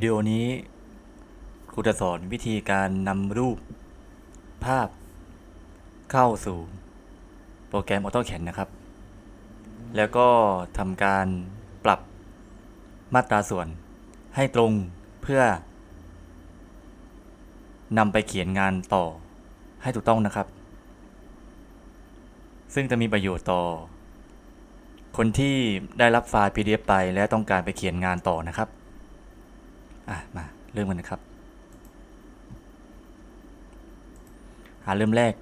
วิดีโอนี้ครูจะสอนวิธีการนำรูปภาพเข้าสู่โปรแกรม AutoCAD นะครับ แล้วก็ทำการปรับมาตราส่วนให้ตรงเพื่อนำไปเขียนงานต่อให้ถูกต้องนะครับ ซึ่งจะมีประโยชน์ต่อ คนที่ได้รับไฟล์ PDF ไปและต้องการไปเขียนงานต่อนะครับ อะมาเริ่มกันนะครับ หาเริ่มแรก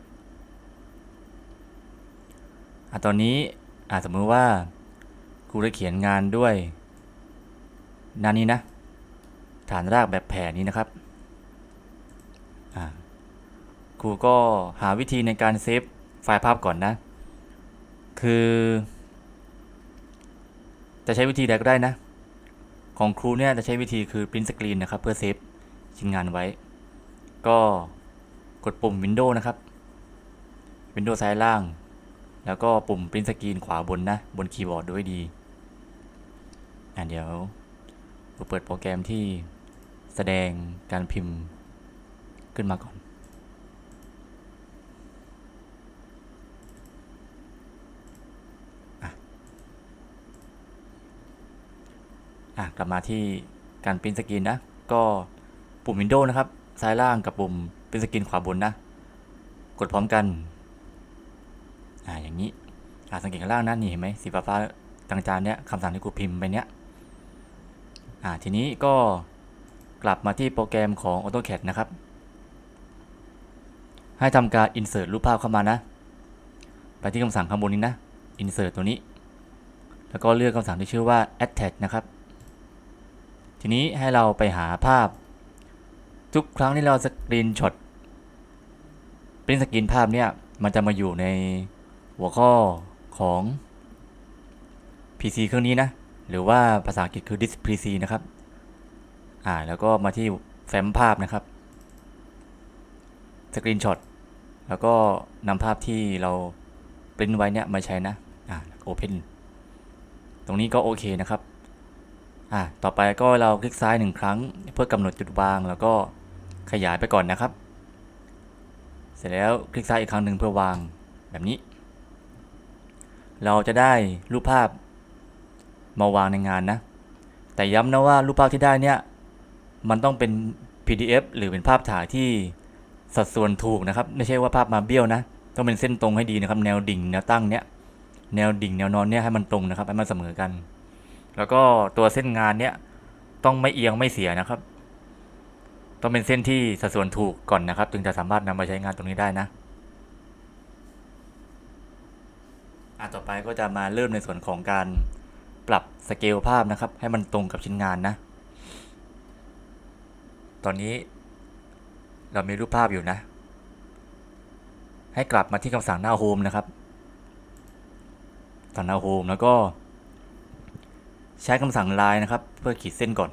อะตอนนี้อะสมมติว่าครูจะเขียนงานด้วยหน้านี้นะ ฐานรากแบบแผ่นี้นะครับอะครูก็หาวิธีในการเซฟไฟล์ภาพก่อนนะ คือ จะใช้วิธีใดก็ได้นะ ของครูเนี่ยจะใช้วิธีคือ print screen นะครับ เพื่อเซฟชิ้นงานไว้ ก็กดปุ่ม Windows นะครับ Windows ซ้ายล่าง แล้วก็ปุ่ม print screen ขวาบนนะ บนคีย์บอร์ดด้วยดี อะเดี๋ยวเราเปิดโปรแกรมที่แสดงการพิมพ์ขึ้นมาก่อน อะกลับมาที่การปริ้นสกรีนนะ ก็ปุ่ม Windows นะครับ ซ้ายล่างกับปุ่มปริ้นสกรีนขวาบนนะ กดพร้อมกัน อ่าอย่างนี้ อ่าสังเกตข้างล่างนะนี่เห็นไหมสีฟ้าๆจางๆเนี้ยคำสั่งที่กูพิมพ์ไปเนี้ย อ่าทีนี้ก็กลับมาที่โปรแกรมของ AutoCAD นะครับ ให้ทำการ insert รูปภาพเข้ามานะ ไปที่คำสั่งข้างบนนี้นะ insert ตัวนี้ แล้วก็เลือกคำสั่งที่ชื่อว่า attach นะครับ ทีนี้ให้เราไปหาภาพ ทุกครั้งที่เราสกรีนช็อตปริ้นสกรีนภาพเนี่ยมันจะมาอยู่ในหัวข้อของ PC เครื่องนี้นะ หรือว่าภาษาอังกฤษคือ disk PC นะครับ อ่าแล้วก็มาที่แฟ้มภาพนะครับสกรีนช็อตแล้วก็นำภาพที่เราปริ้นไว้เนี่ยมาใช้นะ อ่า Open ตรงนี้ก็โอเคนะครับ อะต่อไปก็เราคลิกซ้ายหนึ่งครั้ง เพื่อกำหนดจุดวางแล้วก็ขยายไปก่อนนะครับ เสร็จแล้วคลิกซ้ายอีกครั้งหนึ่งเพื่อวางแบบนี้ เราจะได้รูปภาพมาวางในงานนะ แต่ย้ำนะว่ารูปภาพที่ได้เนี่ยมันต้องเป็น PDF หรือเป็นภาพถ่ายที่สัดส่วนถูกนะครับ ไม่ใช่ว่าภาพมาเบี้ยวนะ ต้องเป็นเส้นตรงให้ดีนะครับ แนวดิ่งแนวตั้งเนี่ยแนวดิ่งแนวนอนเนี่ยให้มันตรงนะครับให้มันเสมอกัน แล้วก็ตัวเส้นงานเนี้ยต้องไม่เอียงไม่เสียนะครับ ต้องเป็นเส้นที่สัดส่วนถูกก่อนนะครับถึงจะสามารถนำมาใช้งานตรงนี้ได้นะอะต่อไปก็จะมาเริ่มในส่วนของการปรับสเกลภาพนะครับ ให้มันตรงกับชิ้นงานนะ ตอนนี้เรามีรูปภาพอยู่นะ ให้กลับมาที่คำสั่งหน้าโฮมนะครับสั่งหน้าโฮมแล้วก็ ใช้คำสั่ง line นะครับ เพื่อขีดเส้นก่อน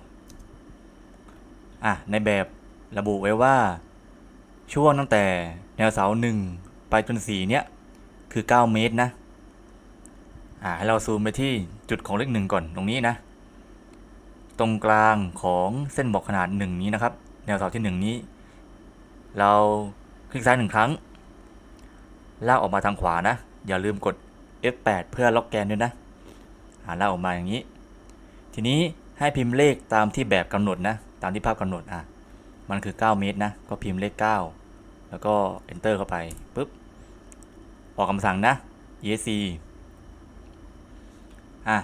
อะ ในแบบระบุไว้ว่า ช่วงตั้งแต่แนวเสาหนึ่งไปจนสี่เนี้ย คือ 9 เมตรนะ อ่าให้เราซูมไปที่จุดของเลขหนึ่งก่อนตรงนี้นะ ตรงกลางของเส้นบอกขนาดหนึ่งนี้นะครับ แนวเสาที่หนึ่งนี้ เราคลิกซ้ายหนึ่งครั้ง ลากออกมาทางขวานะ อย่าลืมกด F8 เพื่อล็อกแกนด้วยนะ หาลากออกมาอย่างนี้ ทีนี้ให้พิมพ์เลขตามที่แบบกำหนดนะ ตามที่ภาพกำหนดอะ มันคือ 9 เมตรนะ ก็พิมพ์เลข 9 แล้วก็ enter เข้าไปปุ๊บ ออกคำสั่งนะ esc อะ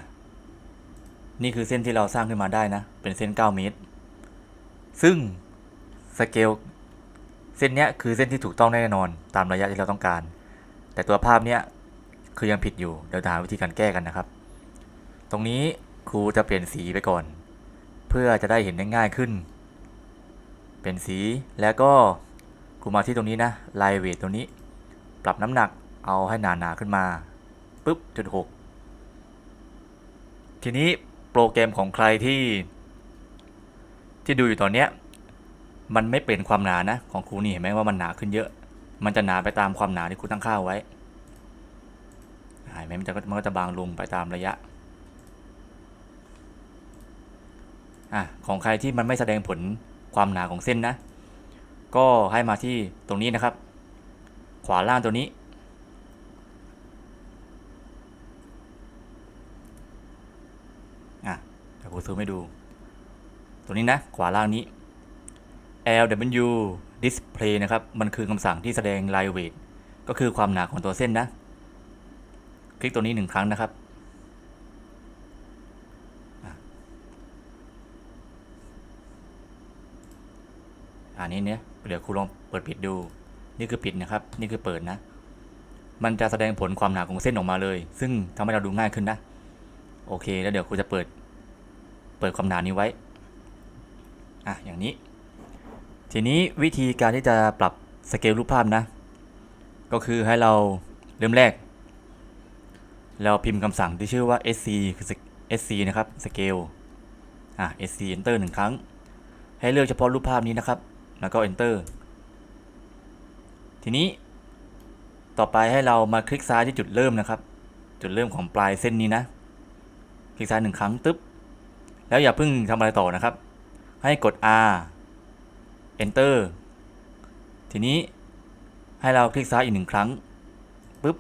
นี่คือเส้นที่เราสร้างขึ้นมาได้นะ เป็นเส้น 9 เมตร ซึ่งสเกลเส้นนี้คือเส้นที่ถูกต้องแน่นอน ตามระยะที่เราต้องการ แต่ตัวภาพเนี้ยคือยังผิดอยู่ เดี๋ยวหาวิธีการแก้กันนะครับ ตรงนี้ ครูจะเปลี่ยนสีไปก่อน เพื่อจะได้เห็นได้ง่ายขึ้น เป็นสีแล้วก็ครูมาที่ตรงนี้นะไลเวทตรงนี้ ปรับน้ำหนักเอาให้หนาหนาๆขึ้นมาปุ๊บจุดหกทีนี้โปรแกรมของใครที่ ที่ดูอยู่ตอนเนี้ยมันไม่เป็นความหนานะ ของครูนี่เห็นไหมว่ามันหนาขึ้นเยอะ มันจะหนาไปตามความหนาที่ครูตั้งค่าไว้เห็นไหมมันจะมันก็จะบางลงไปตามระยะ อะของใครที่มันไม่แสดงผลความหนาของเส้นนะ ก็ให้มาที่ตรงนี้นะครับ ขวาล่างตัวนี้ อะเดี๋ยวกูซูมให้ดู ตัวนี้นะ ขวาล่างนี้ LW display นะครับ มันคือคำสั่งที่แสดง line weight ก็คือความหนาของตัวเส้นนะ คลิกตัวนี้หนึ่งครั้งนะครับ อันนี้เนี่ยเดี๋ยวครูลองเปิดปิดดู นี่คือปิดนะครับ นี่คือเปิดนะ มันจะแสดงผลความหนาของเส้นออกมาเลย ซึ่งทำให้เราดูง่ายขึ้นนะ โอเค แล้วเดี๋ยวครูจะเปิด เปิดความหนานี้ไว้ อะ อย่างนี้ ทีนี้วิธีการที่จะปรับสเกลรูปภาพนะ ก็คือให้เราเริ่มแรก เราพิมพ์คำสั่งที่ชื่อว่า sc คือ sc นะครับ scale อะ sc enter หนึ่งครั้ง ให้เลือกเฉพาะรูปภาพนี้นะครับ แล้วก็ enter ทีนี้ต่อไปให้เรามาคลิกซ้ายที่จุดเริ่มนะครับ จุดเริ่มของปลายเส้นนี้นะ คลิกซ้ายหนึ่งครั้งตึ๊บ แล้วอย่าเพิ่งทำอะไรต่อนะครับ ให้กด R enter ทีนี้ให้เราคลิกซ้ายอีกหนึ่งครั้งปุ๊บ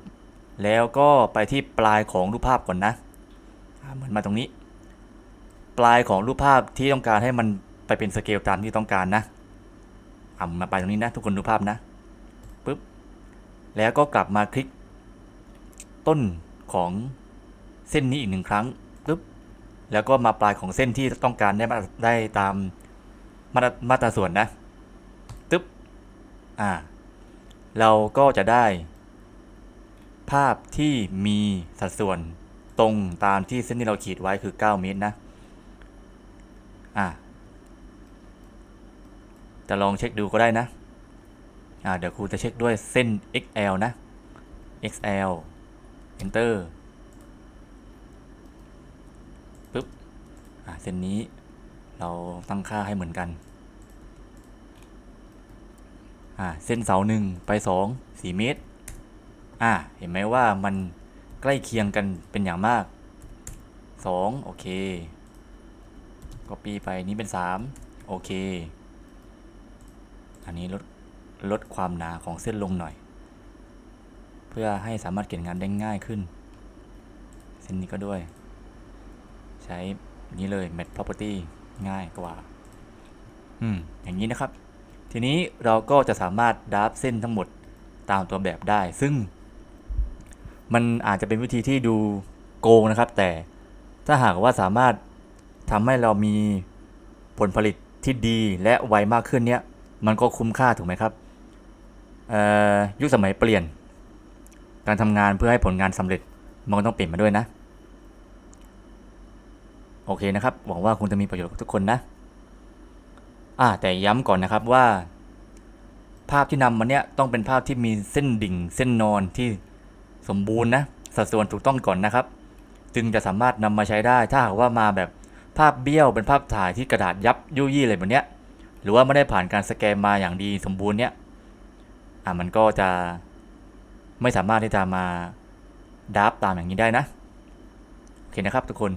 แล้วก็ไปที่ปลายของรูปภาพก่อนนะเหมือนมาตรงนี้ ปลายของรูปภาพที่ต้องการให้มันไปเป็นสเกลตามที่ต้องการนะ อ่ามาไปตรงนี้นะทุกคนดูภาพนะปุ๊บแล้วก็กลับมาคลิก ต้นของเส้นนี้อีกหนึ่งครั้งปุ๊บแล้วก็มาปลายของเส้นที่ต้องการได้มาได้ตามมาตรมาตราส่วนนะตึ๊บอ่า เราก็จะได้ ภาพที่มีสัดส่วนตรงตามที่เส้นที่เราขีดไว้คือ 9 เมตรนะ อ่า จะลองเช็คดูก็ได้นะอ่าเดี๋ยวครูจะเช็คด้วยเส้น XL นะ XL enter ปึ๊บอ่าเส้นนี้เราตั้งค่าให้เหมือนกันอ่าเส้นเสาหนึ่งไปสองสี่เมตรอ่าเห็นไหมว่ามันใกล้เคียงกันเป็นอย่างมากสองโอเค copy ไปนี้เป็นสามโอเค อันนี้ลดลดความหนาของเส้นลงหน่อย เพื่อให้สามารถเขียนงานได้ง่ายขึ้น เส้นนี้ก็ด้วย ใช้นี้เลย Mat Property ง่ายกว่า อืม อย่างนี้นะครับ ทีนี้เราก็จะสามารถดับเส้นทั้งหมดตามตัวแบบได้ ซึ่ง มันอาจจะเป็นวิธีที่ดูโกงนะครับ แต่ถ้าหากว่าสามารถทำให้เรามีผลผลิตที่ดีและไวมากขึ้นเนี้ย มันก็คุ้มค่าถูกไหมครับยุคสมัยเปลี่ยน การทำงานเพื่อให้ผลงานสำเร็จมันก็ต้องเปลี่ยนมาด้วยนะ โอเคนะครับ หวังว่าคงจะมีประโยชน์กับทุกคนนะอ่าแต่ย้ำก่อนนะครับว่า ภาพที่นำมาเนี้ยต้องเป็นภาพที่มีเส้นดิ่ง เส้นนอนที่สมบูรณ์นะสัดส่วนถูกต้องก่อนนะครับ จึงจะสามารถนำมาใช้ได้ถ้าหากว่ามาแบบภาพเบี้ยวเป็นภาพถ่ายที่กระดาษยับยุ่ยี่อะไรแบบเนี้ย หรือว่าไม่ได้ผ่านการสแกนมาอย่างดีสมบูรณ์เนี่ยอ่ามันก็จะไม่สามารถที่จะมาดับตามอย่างนี้ได้นะ โอเคนะครับทุกคน